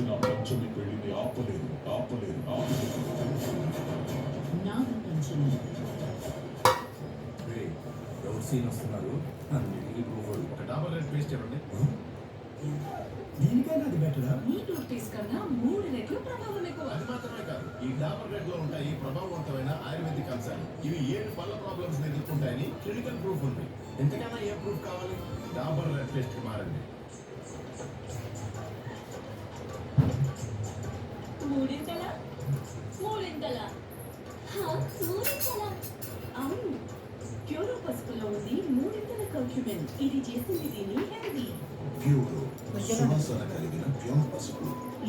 వచ్చిన పంచమి పెళ్ళిని ఆపలేదు ఆపలేదు ఆపలేదు. ఎవరు సీన్ వస్తున్నారు? అన్నిటికీ పోగొడు ఒక డాబర్ రెడ్ పేస్ట్ ఇవ్వండి. దీనికైనా అది బెటరా ఈ కన్నా మూడు రెట్లు ప్రభావం ఎక్కువ. అది మాత్రమే కాదు. ఈ డాబర్ రెడ్లో ఉంటాయి ప్రభావవంతమైన ఆయుర్వేదిక్ అంశాలు. ఇవి ఏడు పళ్ళ ప్రాబ్లమ్స్ ఎదుర్కొంటాయని క్లినికల్ ప్రూఫ్ ఉంది. ఎంతకైనా ఏ ప్రూఫ్ కావాలి? డాబర్ రెడ్ పేస్ట్ మారండి. మూడింతల మూడింతల మూడింతల అవును. క్యూరో పసుపులో ఉంది మూడింతల కర్క్యూమిన్ ఇది చేసింది దీన్ని హెల్దీ.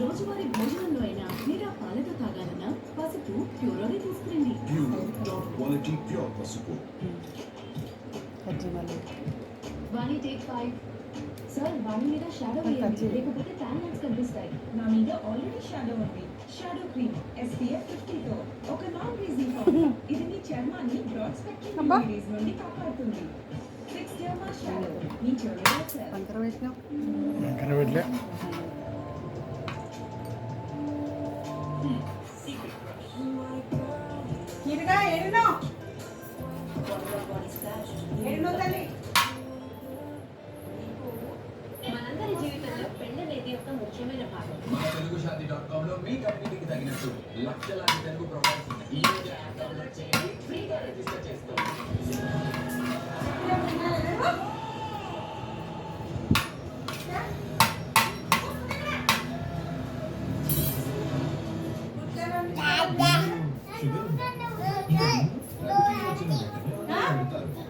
రోజువారీ భోజనంలో అయినా లేదా పాలతో తాగాలన్నా పసుపు క్యూరోనే తీసుకురండి. టాప్ క్వాలిటీ ప్యూర్ పసుపు. Vani take five. Sir Vani మీద షాడో వేయండి. లేకపోతే ట్యాన్ లైన్స్ కనిపిస్తాయి. నా మీద ఆల్రెడీ షాడో ఉంది. షాడో క్రీమ్ SPF 50 తో ఒక నాన్ గ్రీజీ ఫార్ములా ఇది మీ చర్మాన్ని బ్రాడ్ స్పెక్ట్రమ్. యూవీస్ నుండి కాపాడుతుంది. ఫిక్స్ డెర్మా షాడో మీ చర్మం సెల్ వంకర పెట్టినావు కనబెట్టలే ఇదిగా ఏడునో ఏడునో తల్లి. భారతి డాట్ కామ్లో మీ కమ్యూనిటీకి తగినట్టు లక్షలాది తెలుగు ప్రొఫైల్స్ ఈ రోజు యాప్ డౌన్లోడ్ చేయండి ఫ్రీగా రిజిస్టర్ చేసుకోండి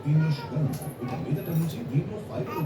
దీనిలో షుగర్ నుంచి దీంట్లో ఫైబర్